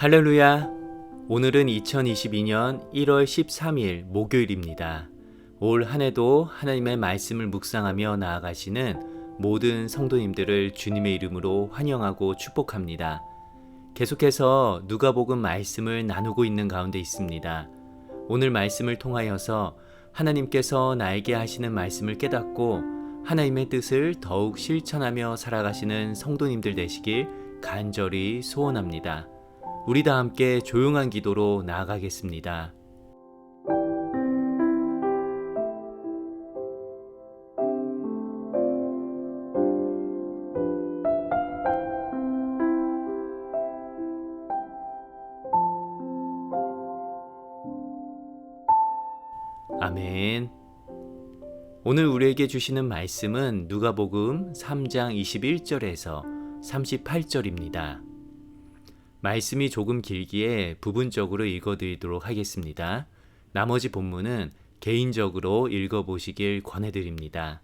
할렐루야! 오늘은 2022년 1월 13일 목요일입니다. 올 한 해도 하나님의 말씀을 묵상하며 나아가시는 모든 성도님들을 주님의 이름으로 환영하고 축복합니다. 계속해서 누가복음 말씀을 나누고 있는 가운데 있습니다. 오늘 말씀을 통하여서 하나님께서 나에게 하시는 말씀을 깨닫고 하나님의 뜻을 더욱 실천하며 살아가시는 성도님들 되시길 간절히 소원합니다. 우리 다 함께 조용한 기도로 나아가겠습니다. 아멘. 오늘 우리에게 주시는 말씀은 누가복음 3장 21절에서 38절입니다. 말씀이 조금 길기에 부분적으로 읽어드리도록 하겠습니다. 나머지 본문은 개인적으로 읽어보시길 권해드립니다.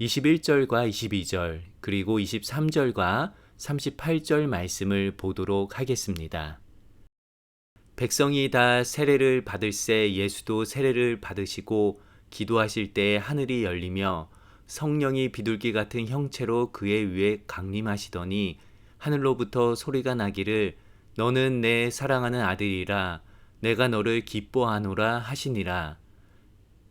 21절과 22절, 그리고 23절과 38절 말씀을 보도록 하겠습니다. 백성이 다 세례를 받을새 예수도 세례를 받으시고 기도하실 때 하늘이 열리며 성령이 비둘기 같은 형체로 그의 위에 강림하시더니 하늘로부터 소리가 나기를 너는 내 사랑하는 아들이라 내가 너를 기뻐하노라 하시니라.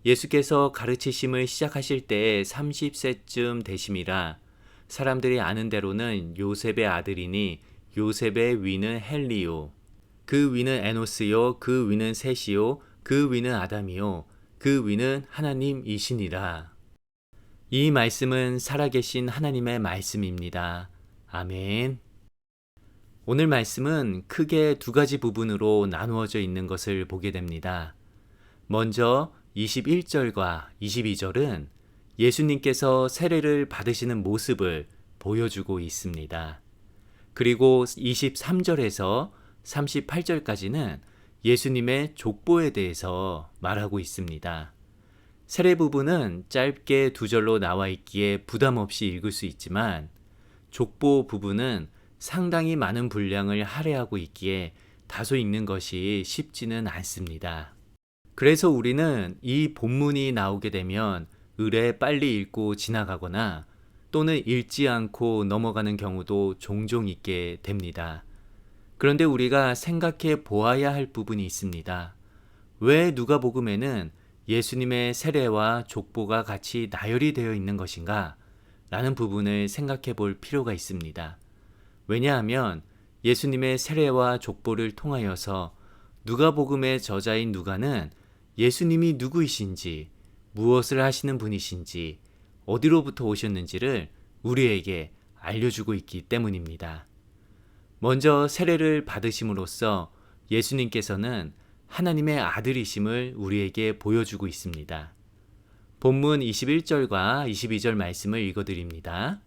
예수께서 가르치심을 시작하실 때 30세쯤 되심이라 사람들이 아는 대로는 요셉의 아들이니 요셉의 위는 헬리요 그 위는 에노스요 그 위는 셋이요 그 위는 아담이요 그 위는 하나님이시니라. 이 말씀은 살아계신 하나님의 말씀입니다. 아멘. 오늘 말씀은 크게 두 가지 부분으로 나누어져 있는 것을 보게 됩니다. 먼저 21절과 22절은 예수님께서 세례를 받으시는 모습을 보여주고 있습니다. 그리고 23절에서 38절까지는 예수님의 족보에 대해서 말하고 있습니다. 세례 부분은 짧게 두 절로 나와 있기에 부담 없이 읽을 수 있지만 족보 부분은 상당히 많은 분량을 할애하고 있기에 다소 읽는 것이 쉽지는 않습니다. 그래서 우리는 이 본문이 나오게 되면 의뢰 빨리 읽고 지나가거나 또는 읽지 않고 넘어가는 경우도 종종 있게 됩니다. 그런데 우리가 생각해 보아야 할 부분이 있습니다. 왜 누가복음에는 예수님의 세례와 족보가 같이 나열이 되어 있는 것인가? 라는 부분을 생각해 볼 필요가 있습니다. 왜냐하면 예수님의 세례와 족보를 통하여서 누가복음의 저자인 누가는 예수님이 누구이신지, 무엇을 하시는 분이신지, 어디로부터 오셨는지를 우리에게 알려주고 있기 때문입니다. 먼저 세례를 받으심으로써 예수님께서는 하나님의 아들이심을 우리에게 보여주고 있습니다. 본문 21절과 22절 말씀을 읽어드립니다.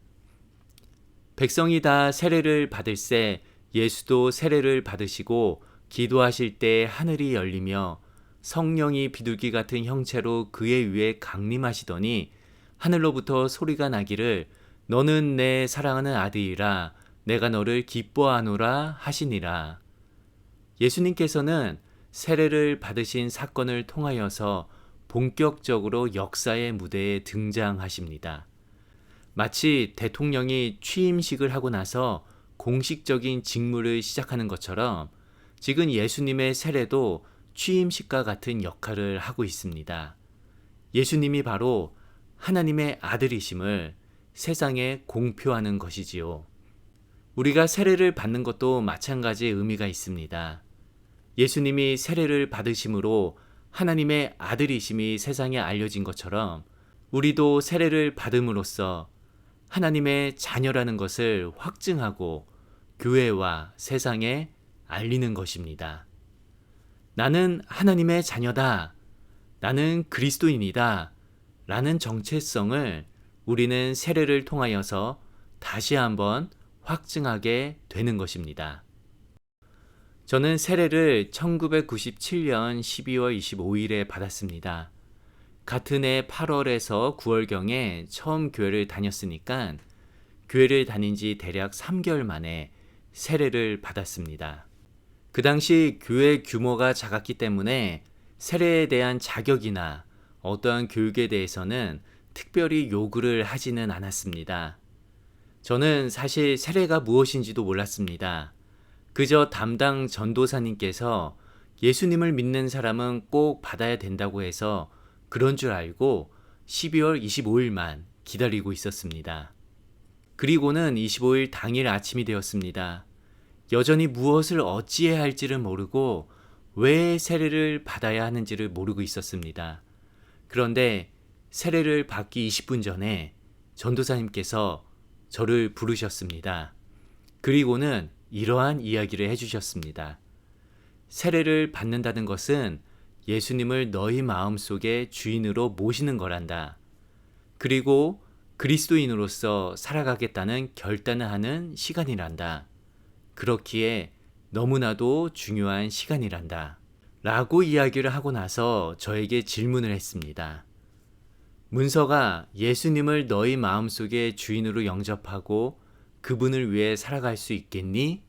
백성이 다 세례를 받을새 예수도 세례를 받으시고 기도하실 때 하늘이 열리며 성령이 비둘기 같은 형체로 그의 위에 강림하시더니 하늘로부터 소리가 나기를 너는 내 사랑하는 아들이라 내가 너를 기뻐하노라 하시니라. 예수님께서는 세례를 받으신 사건을 통하여서 본격적으로 역사의 무대에 등장하십니다. 마치 대통령이 취임식을 하고 나서 공식적인 직무를 시작하는 것처럼 지금 예수님의 세례도 취임식과 같은 역할을 하고 있습니다. 예수님이 바로 하나님의 아들이심을 세상에 공표하는 것이지요. 우리가 세례를 받는 것도 마찬가지의 의미가 있습니다. 예수님이 세례를 받으심으로 하나님의 아들이심이 세상에 알려진 것처럼 우리도 세례를 받음으로써 하나님의 자녀라는 것을 확증하고 교회와 세상에 알리는 것입니다. 나는 하나님의 자녀다. 나는 그리스도인이다. 라는 정체성을 우리는 세례를 통하여서 다시 한번 확증하게 되는 것입니다. 저는 세례를 1997년 12월 25일에 받았습니다. 같은 해 8월에서 9월경에 처음 교회를 다녔으니까 교회를 다닌 지 대략 3개월 만에 세례를 받았습니다. 그 당시 교회 규모가 작았기 때문에 세례에 대한 자격이나 어떠한 교육에 대해서는 특별히 요구를 하지는 않았습니다. 저는 사실 세례가 무엇인지도 몰랐습니다. 그저 담당 전도사님께서 예수님을 믿는 사람은 꼭 받아야 된다고 해서 그런 줄 알고 12월 25일만 기다리고 있었습니다. 그리고는 25일 당일 아침이 되었습니다. 여전히 무엇을 어찌해야 할지를 모르고 왜 세례를 받아야 하는지를 모르고 있었습니다. 그런데 세례를 받기 20분 전에 전도사님께서 저를 부르셨습니다. 그리고는 이러한 이야기를 해주셨습니다. 세례를 받는다는 것은 예수님을 너희 마음 속에 주인으로 모시는 거란다. 그리고 그리스도인으로서 살아가겠다는 결단을 하는 시간이란다. 그렇기에 너무나도 중요한 시간이란다. 라고 이야기를 하고 나서 저에게 질문을 했습니다. 문서가 예수님을 너희 마음속에 주인으로 영접하고 그분을 위해 살아갈 수 있겠니?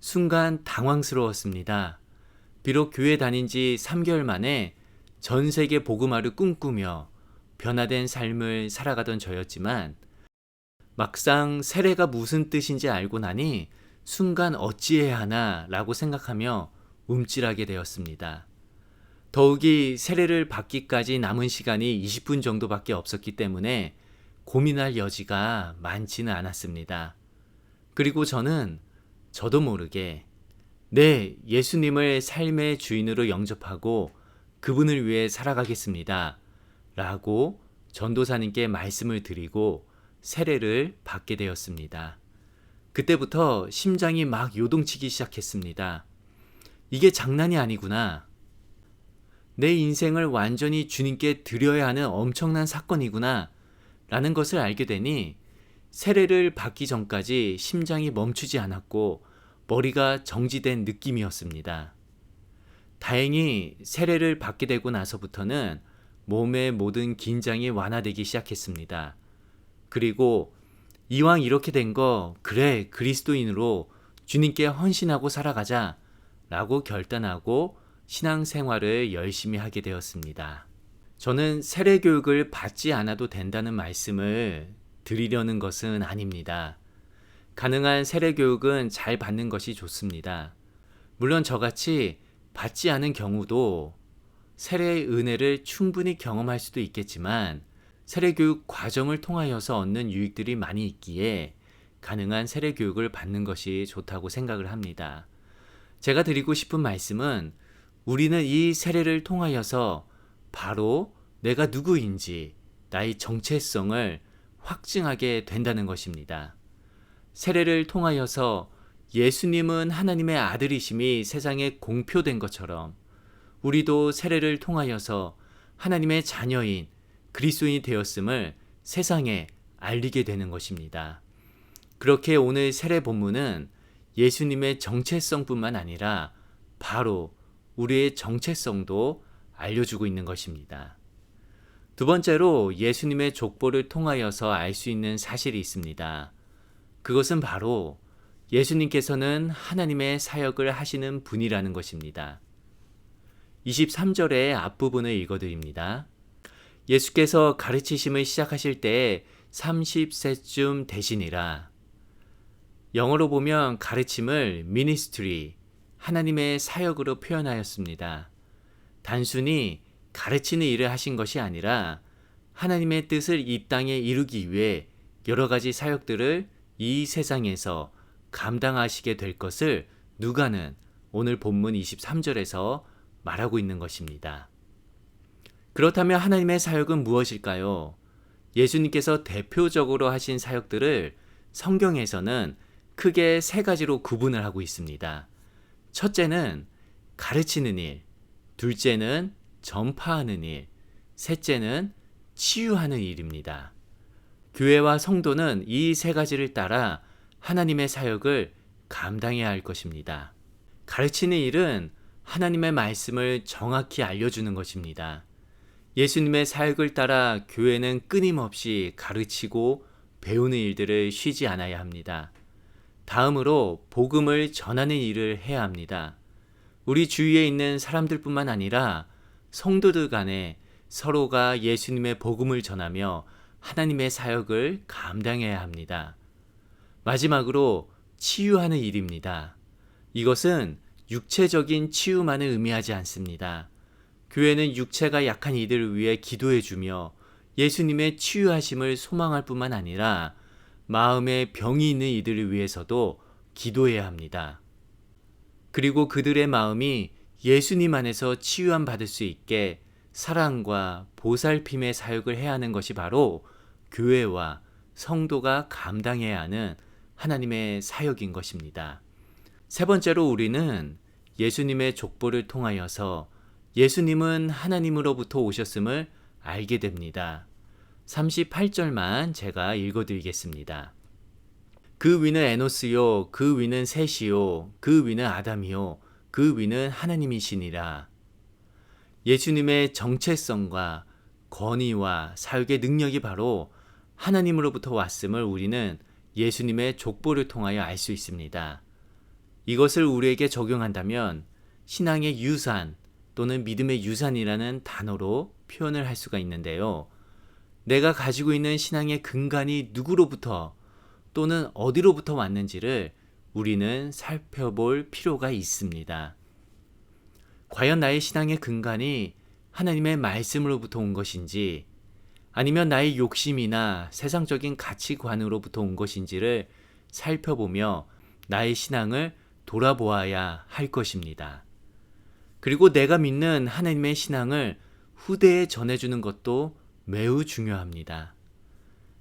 순간 당황스러웠습니다. 비록 교회 다닌 지 3개월 만에 전 세계 복음화를 꿈꾸며 변화된 삶을 살아가던 저였지만 막상 세례가 무슨 뜻인지 알고 나니 순간 어찌해야 하나 라고 생각하며 움찔하게 되었습니다. 더욱이 세례를 받기까지 남은 시간이 20분 정도밖에 없었기 때문에 고민할 여지가 많지는 않았습니다. 그리고 저는 저도 모르게 네, 예수님을 삶의 주인으로 영접하고 그분을 위해 살아가겠습니다. 라고 전도사님께 말씀을 드리고 세례를 받게 되었습니다. 그때부터 심장이 막 요동치기 시작했습니다. 이게 장난이 아니구나. 내 인생을 완전히 주님께 드려야 하는 엄청난 사건이구나. 라는 것을 알게 되니 세례를 받기 전까지 심장이 멈추지 않았고 머리가 정지된 느낌이었습니다. 다행히 세례를 받게 되고 나서부터는 몸의 모든 긴장이 완화되기 시작했습니다. 그리고 이왕 이렇게 된 거, 그래, 그리스도인으로 주님께 헌신하고 살아가자 라고 결단하고 신앙생활을 열심히 하게 되었습니다. 저는 세례 교육을 받지 않아도 된다는 말씀을 드리려는 것은 아닙니다. 가능한 세례 교육은 잘 받는 것이 좋습니다. 물론 저같이 받지 않은 경우도 세례의 은혜를 충분히 경험할 수도 있겠지만 세례 교육 과정을 통하여서 얻는 유익들이 많이 있기에 가능한 세례 교육을 받는 것이 좋다고 생각을 합니다. 제가 드리고 싶은 말씀은 우리는 이 세례를 통하여서 바로 내가 누구인지 나의 정체성을 확증하게 된다는 것입니다. 세례를 통하여서 예수님은 하나님의 아들이심이 세상에 공표된 것처럼 우리도 세례를 통하여서 하나님의 자녀인 그리스도인이 되었음을 세상에 알리게 되는 것입니다. 그렇게 오늘 세례 본문은 예수님의 정체성뿐만 아니라 바로 우리의 정체성도 알려주고 있는 것입니다. 두 번째로 예수님의 족보를 통하여서 알 수 있는 사실이 있습니다. 그것은 바로 예수님께서는 하나님의 사역을 하시는 분이라는 것입니다. 23절의 앞부분을 읽어드립니다. 예수께서 가르치심을 시작하실 때 30세쯤 되시니라. 영어로 보면 가르침을 ministry, 하나님의 사역으로 표현하였습니다. 단순히 가르치는 일을 하신 것이 아니라 하나님의 뜻을 이 땅에 이루기 위해 여러 가지 사역들을 이 세상에서 감당하시게 될 것을 누가는 오늘 본문 23절에서 말하고 있는 것입니다. 그렇다면 하나님의 사역은 무엇일까요? 예수님께서 대표적으로 하신 사역들을 성경에서는 크게 세 가지로 구분을 하고 있습니다. 첫째는 가르치는 일, 둘째는 전파하는 일, 셋째는 치유하는 일입니다. 교회와 성도는 이 세 가지를 따라 하나님의 사역을 감당해야 할 것입니다. 가르치는 일은 하나님의 말씀을 정확히 알려주는 것입니다. 예수님의 사역을 따라 교회는 끊임없이 가르치고 배우는 일들을 쉬지 않아야 합니다. 다음으로 복음을 전하는 일을 해야 합니다. 우리 주위에 있는 사람들뿐만 아니라 성도들 간에 서로가 예수님의 복음을 전하며 하나님의 사역을 감당해야 합니다. 마지막으로 치유하는 일입니다. 이것은 육체적인 치유만을 의미하지 않습니다. 교회는 육체가 약한 이들을 위해 기도해 주며 예수님의 치유하심을 소망할 뿐만 아니라 마음에 병이 있는 이들을 위해서도 기도해야 합니다. 그리고 그들의 마음이 예수님 안에서 치유함 받을 수 있게 사랑과 보살핌의 사역을 해야 하는 것이 바로 교회와 성도가 감당해야 하는 하나님의 사역인 것입니다. 세 번째로 우리는 예수님의 족보를 통하여서 예수님은 하나님으로부터 오셨음을 알게 됩니다. 38절만 제가 읽어드리겠습니다. 그 위는 에노스요, 그 위는 셋이요, 그 위는 아담이요, 그 위는 하나님이시니라. 예수님의 정체성과 권위와 사역의 능력이 바로 하나님으로부터 왔음을 우리는 예수님의 족보를 통하여 알 수 있습니다. 이것을 우리에게 적용한다면 신앙의 유산 또는 믿음의 유산이라는 단어로 표현을 할 수가 있는데요. 내가 가지고 있는 신앙의 근간이 누구로부터 또는 어디로부터 왔는지를 우리는 살펴볼 필요가 있습니다. 과연 나의 신앙의 근간이 하나님의 말씀으로부터 온 것인지 아니면 나의 욕심이나 세상적인 가치관으로부터 온 것인지를 살펴보며 나의 신앙을 돌아보아야 할 것입니다. 그리고 내가 믿는 하나님의 신앙을 후대에 전해주는 것도 매우 중요합니다.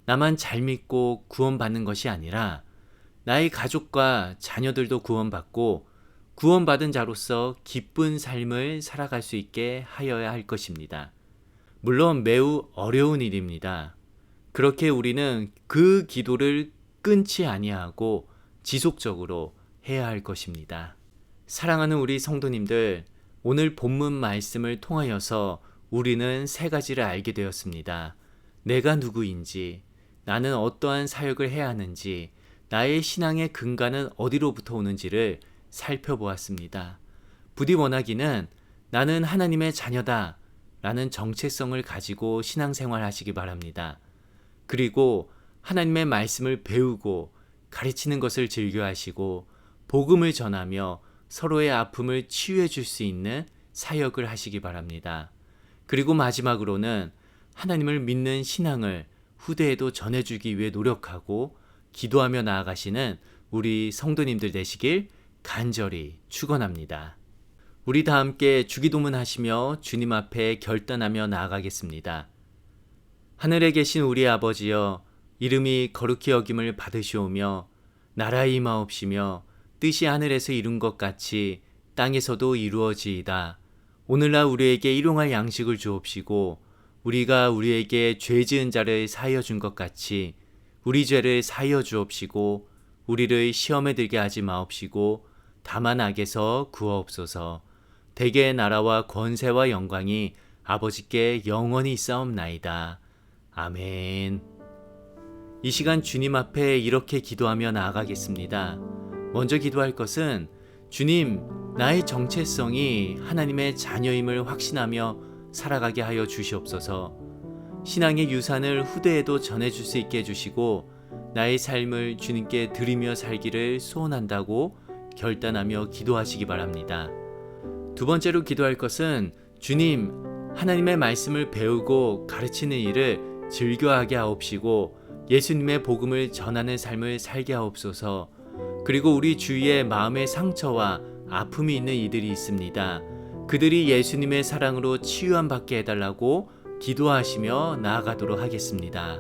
나만 잘 믿고 구원받는 것이 아니라 나의 가족과 자녀들도 구원받고 구원받은 자로서 기쁜 삶을 살아갈 수 있게 하여야 할 것입니다. 물론 매우 어려운 일입니다. 그렇게 우리는 그 기도를 끊지 아니하고 지속적으로 해야 할 것입니다. 사랑하는 우리 성도님들, 오늘 본문 말씀을 통하여서 우리는 세 가지를 알게 되었습니다. 내가 누구인지, 나는 어떠한 사역을 해야 하는지, 나의 신앙의 근간은 어디로부터 오는지를 살펴보았습니다. 부디 원하기는 나는 하나님의 자녀다 라는 정체성을 가지고 신앙생활 하시기 바랍니다. 그리고 하나님의 말씀을 배우고 가르치는 것을 즐겨 하시고 복음을 전하며 서로의 아픔을 치유해 줄 수 있는 사역을 하시기 바랍니다. 그리고 마지막으로는 하나님을 믿는 신앙을 후대에도 전해주기 위해 노력하고 기도하며 나아가시는 우리 성도님들 되시길 간절히 축원합니다. 우리 다 함께 주기도문 하시며 주님 앞에 결단하며 나아가겠습니다. 하늘에 계신 우리 아버지여 이름이 거룩히 여김을 받으시오며 나라의 임하옵시며 뜻이 하늘에서 이룬 것 같이 땅에서도 이루어지이다. 오늘날 우리에게 일용할 양식을 주옵시고 우리가 우리에게 죄 지은 자를 사하여 준 것 같이 우리 죄를 사하여 주옵시고 우리를 시험에 들게 하지 마옵시고 다만 악에서 구하옵소서 대개의 나라와 권세와 영광이 아버지께 영원히 있사옵나이다. 아멘. 이 시간 주님 앞에 이렇게 기도하며 나아가겠습니다. 먼저 기도할 것은 주님, 나의 정체성이 하나님의 자녀임을 확신하며 살아가게 하여 주시옵소서. 신앙의 유산을 후대에도 전해줄 수 있게 해주시고 나의 삶을 주님께 드리며 살기를 소원한다고 결단하며 기도하시기 바랍니다. 두 번째로 기도할 것은 주님, 하나님의 말씀을 배우고 가르치는 일을 즐겨하게 하옵시고 예수님의 복음을 전하는 삶을 살게 하옵소서. 그리고 우리 주위에 마음의 상처와 아픔이 있는 이들이 있습니다. 그들이 예수님의 사랑으로 치유함 받게 해달라고 기도하시며 나아가도록 하겠습니다.